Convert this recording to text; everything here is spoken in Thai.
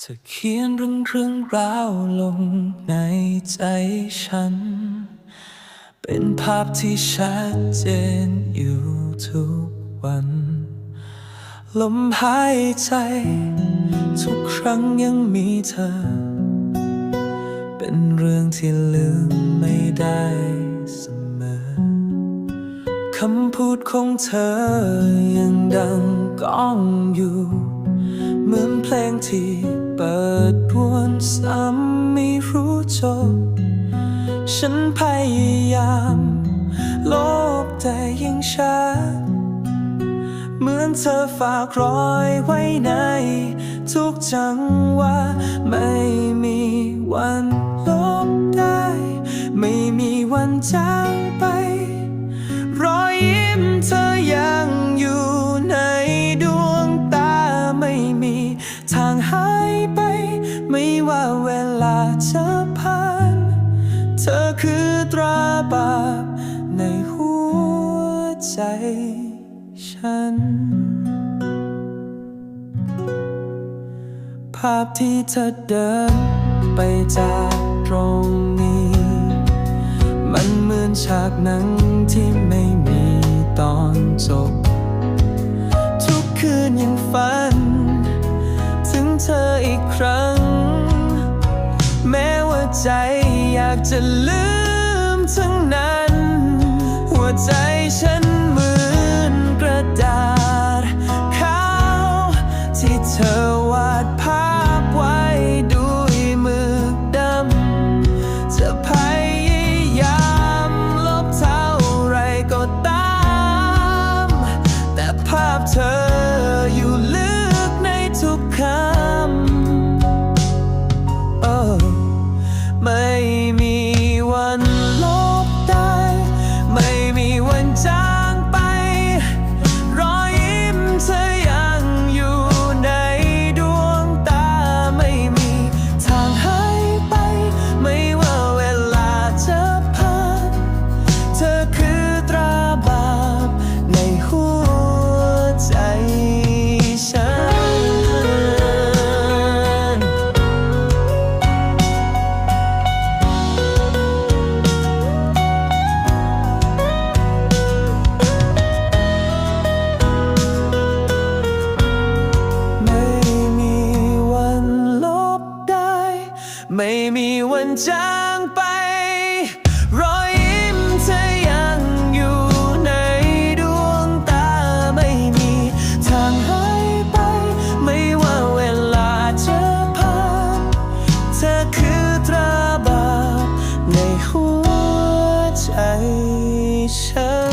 เธอเขียนเรื่องเรื่องราวลงในใจฉัน เป็นภาพที่ชัดเจนอยู่ทุกวัน ลมหายใจ ทุกครั้งยังมีเธอ เป็นเรื่องที่ลืมไม่ได้เสมอ คำพูดของเธอยังดังก้องอยู่เหมือนเพลงที่ เปิดวนซ้ำไม่รู้จบ ฉันพยายามลบแต่ยิ่งชัดเหมือนเธอฝากรอยไว้ใน ทุกจังหวะไม่มีวันลบได้ ไม่มีวันจาง ไม่ว่าเวลาจะผ่าน เธอคือตราบาปในหัวใจฉัน ภาพที่เธอเดินไปจากตรงนี้ มันเหมือนฉากหนังที่ไม่มีตอนจบ ทุกคืนยังฝัน ถึงเธออีกครั้ง ใจอยากจะลืมทั้งนั้น หัวใจฉัน วันจางไป รอยยิ้มเธอยังอยู่ในดวงตาไม่มีทางหายไป ไม่ว่าเวลาจะผ่านเธอคือตราบาปในหัวใจฉัน